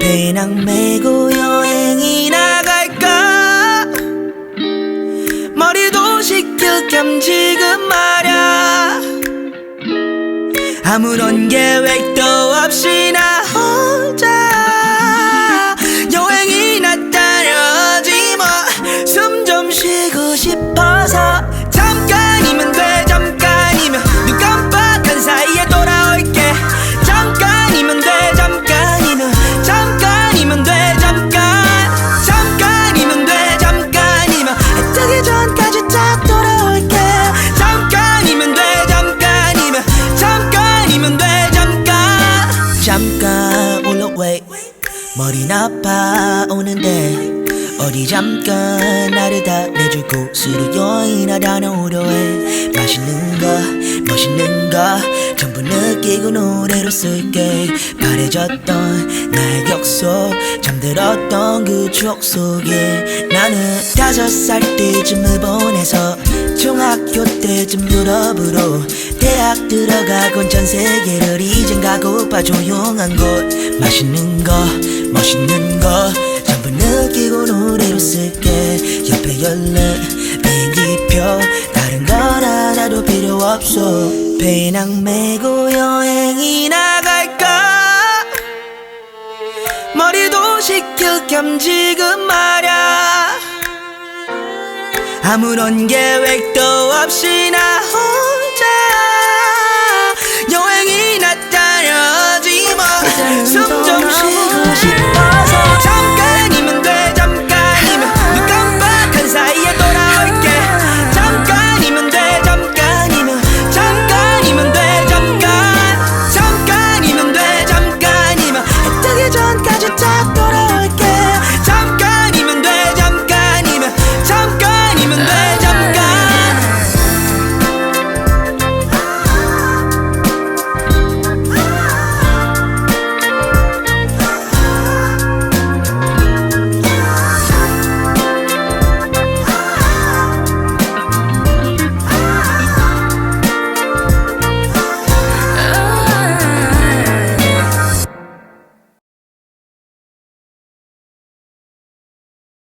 배낭 메고 여행이 나갈까? 머리도 식힐 겸 지금 말야. 아무런 계획도 머리 나빠 오는데 어디 잠깐 나를 다 스로 여인아 다녀오려 해. 맛있는 거 멋있는 거 전부 느끼고 노래로 쓸게. 바래졌던 나의 격속 잠들었던 그 추억 속에 나는 다섯 살 때쯤을 보내서 중학교 때쯤 유럽으로 대학 들어가곤 전 세계를 이젠 가고파 조용한 곳. 맛있는 거 멋있는 거 전부 느끼고 노래로 쓸게. 옆에 열린 비행기표 다른 건 하나도 필요 없어. 배낭 메고 여행이 나 갈까? 머리도 식힐 겸 지금 말야. 아무런 계획도 없이 나